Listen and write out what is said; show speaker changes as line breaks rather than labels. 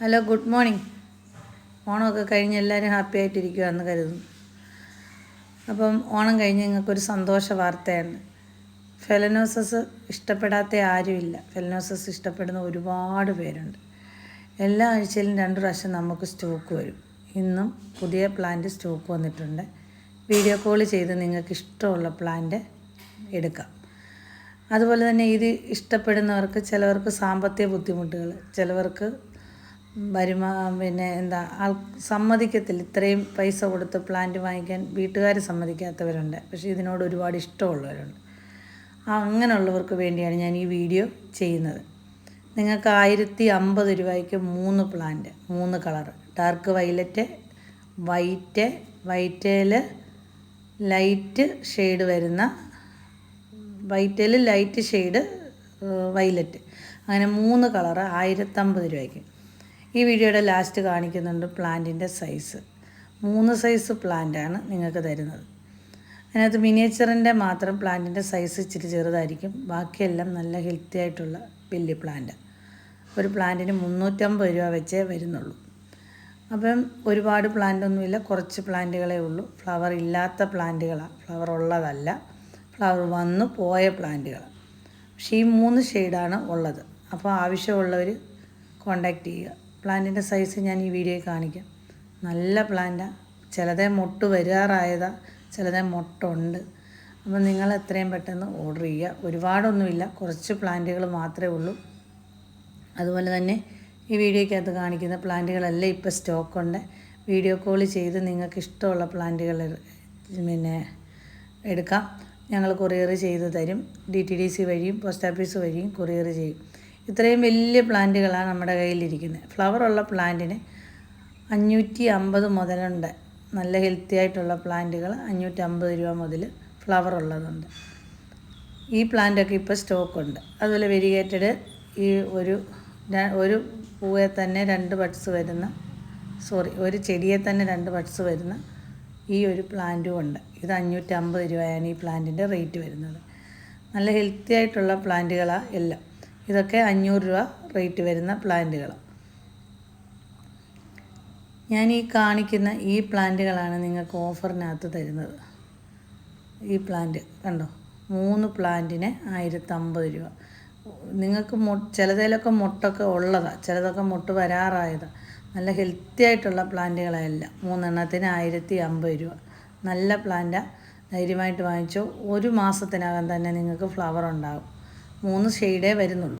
Hello good morning. ഓണമൊക്കെ കഴിഞ്ഞ് എല്ലാവരും ഹാപ്പി ആയിട്ടിരിക്കുകയെന്ന് കരുതുന്നു. അപ്പം ഓണം കഴിഞ്ഞ് നിങ്ങൾക്കൊരു സന്തോഷ വാർത്തയാണ്. ഫെലനോസസ് ഇഷ്ടപ്പെടാത്ത ആരുമില്ല. ഫെലനോസസ് ഇഷ്ടപ്പെടുന്ന ഒരുപാട് പേരുണ്ട്. എല്ലാ ആഴ്ചയിലും രണ്ട് പ്രാവശ്യം നമുക്ക് സ്റ്റോക്ക് വരും. ഇന്നും പുതിയ പ്ലാന്റ് സ്റ്റോക്ക് വന്നിട്ടുണ്ട്. വീഡിയോ കോൾ ചെയ്ത് നിങ്ങൾക്ക് ഇഷ്ടമുള്ള പ്ലാന്റ് എടുക്കാം. അതുപോലെ തന്നെ ഇത് ഇഷ്ടപ്പെടുന്നവർക്ക് ചിലവർക്ക് സാമ്പത്തിക ബുദ്ധിമുട്ടുകൾ ചിലവർക്ക് വരുമാ പിന്നെ എന്താ ആൾ സമ്മതിക്കത്തില്ല. ഇത്രയും പൈസ കൊടുത്ത് പ്ലാന്റ് വാങ്ങിക്കാൻ വീട്ടുകാർ സമ്മതിക്കാത്തവരുണ്ട്. പക്ഷേ ഇതിനോട് ഒരുപാട് ഇഷ്ടമുള്ളവരുണ്ട്. അങ്ങനെയുള്ളവർക്ക് വേണ്ടിയാണ് ഞാൻ ഈ വീഡിയോ ചെയ്യുന്നത്. നിങ്ങൾക്ക് ആയിരത്തി അമ്പത് രൂപയ്ക്ക് മൂന്ന് പ്ലാന്റ് മൂന്ന് കളർ ഡാർക്ക് വൈലറ്റ് വൈറ്റ് വൈറ്റേൽ ലൈറ്റ് ഷെയ്ഡ് വരുന്ന വൈറ്റേൽ ലൈറ്റ് ഷെയ്ഡ് വൈലറ്റ് അങ്ങനെ മൂന്ന് കളർ ആയിരത്തമ്പത് രൂപയ്ക്ക്. ഈ വീഡിയോയുടെ ലാസ്റ്റ് കാണിക്കുന്നുണ്ട് പ്ലാന്റിന്റെ സൈസ് മൂന്ന് സൈസ് പ്ലാന്റാണ് നിങ്ങൾക്ക് തരുന്നത്. അതിനകത്ത് മിനിയേച്ചറിന്റെ മാത്രം പ്ലാന്റിന്റെ സൈസ് ഇച്ചിരി ചെറുതായിരിക്കും. ബാക്കിയെല്ലാം നല്ല ഹെൽത്തി ആയിട്ടുള്ള വലിയ പ്ലാന്റ് ഒരു പ്ലാന്റിന് മുന്നൂറ്റമ്പത് രൂപ വെച്ചേ വരുന്നുള്ളൂ. അപ്പം ഒരുപാട് പ്ലാന്റ് ഒന്നുമില്ല. കുറച്ച് പ്ലാന്റുകളേ ഉള്ളൂ. ഫ്ലവർ ഇല്ലാത്ത പ്ലാന്റുകളാണ് ഫ്ലവർ ഉള്ളതല്ല. ഫ്ലവർ വന്നു പോയ പ്ലാന്റുകൾ പക്ഷേ ഈ മൂന്ന് ഷെയ്ഡാണ് ഉള്ളത്. അപ്പോൾ ആവശ്യമുള്ളവർ കോണ്ടാക്ട് ചെയ്യുക. പ്ലാന്റിന്റെ സൈസ് ഞാൻ ഈ വീഡിയോയിൽ കാണിക്കാം. നല്ല പ്ലാന്റാണ് ചിലതേ മൊട്ട് വരാറായതാ ചിലതേ മുട്ടുണ്ട്. അപ്പം നിങ്ങൾ എത്രയും പെട്ടെന്ന് ഓർഡർ ചെയ്യുക. ഒരുപാടൊന്നുമില്ല. കുറച്ച് പ്ലാന്റുകൾ മാത്രമേ ഉള്ളൂ. അതുപോലെ തന്നെ ഈ വീഡിയോയ്ക്കകത്ത് കാണിക്കുന്ന പ്ലാന്റുകളെല്ലാം ഇപ്പോൾ സ്റ്റോക്കുണ്ട്. വീഡിയോ കോൾ ചെയ്ത് നിങ്ങൾക്ക് ഇഷ്ടമുള്ള പ്ലാന്റുകൾ പിന്നെ എടുക്കാം. ഞങ്ങൾ കൊറിയർ ചെയ്ത് തരും. ഡി ടി ഡി സി വഴിയും പോസ്റ്റ് ഓഫീസ് വഴിയും കൊറിയർ ചെയ്യും. ഇത്രയും വലിയ പ്ലാന്റുകളാണ് നമ്മുടെ കയ്യിലിരിക്കുന്നത്. ഫ്ലവർ ഉള്ള പ്ലാന്റിന് അഞ്ഞൂറ്റി അമ്പത് മുതലുണ്ട്. നല്ല ഹെൽത്തി ആയിട്ടുള്ള പ്ലാന്റുകൾ അഞ്ഞൂറ്റി അമ്പത് രൂപ മുതൽ ഫ്ലവർ ഉള്ളതുണ്ട്. ഈ പ്ലാന്റൊക്കെ ഇപ്പോൾ സ്റ്റോക്കുണ്ട് അതുപോലെ വെരിഗേറ്റഡ് ഈ ഒരു ഒരു പൂവെ തന്നെ രണ്ട് ബഡ്സ് വരുന്ന സോറി ഒരു ചെടിയെ തന്നെ രണ്ട് ബഡ്സ് വരുന്ന ഈ ഒരു പ്ലാന്റും ഉണ്ട്. ഇത് അഞ്ഞൂറ്റമ്പത് രൂപയാണ് ഈ പ്ലാന്റിന്റെ റേറ്റ് വരുന്നത്. നല്ല ഹെൽത്തി ആയിട്ടുള്ള പ്ലാന്റുകളാണ് എല്ലാം. ഇതൊക്കെ അഞ്ഞൂറ് രൂപ റേറ്റ് വരുന്ന പ്ലാന്റുകൾ. ഞാൻ ഈ കാണിക്കുന്ന ഈ പ്ലാന്റുകളാണ് നിങ്ങൾക്ക് ഓഫറിനകത്ത് തരുന്നത്. ഈ പ്ലാന്റ് കണ്ടോ? മൂന്ന് പ്ലാന്റിന് ആയിരത്തമ്പത് രൂപ. നിങ്ങൾക്ക് മൊ ചിലതിലൊക്കെ മുട്ടൊക്കെ ഉള്ളതാണ് ചിലതൊക്കെ മുട്ട് വരാറായതാണ് നല്ല ഹെൽത്തി ആയിട്ടുള്ള പ്ലാന്റുകളല്ല. മൂന്നെണ്ണത്തിന് ആയിരത്തി അമ്പത് രൂപ. നല്ല പ്ലാന്റാണ് ധൈര്യമായിട്ട് വാങ്ങിച്ചോ. ഒരു മാസത്തിനകം തന്നെ നിങ്ങൾക്ക് ഫ്ലവർ ഉണ്ടാകും. മൂന്ന് ഷെയ്ഡേ വരുന്നുള്ളൂ.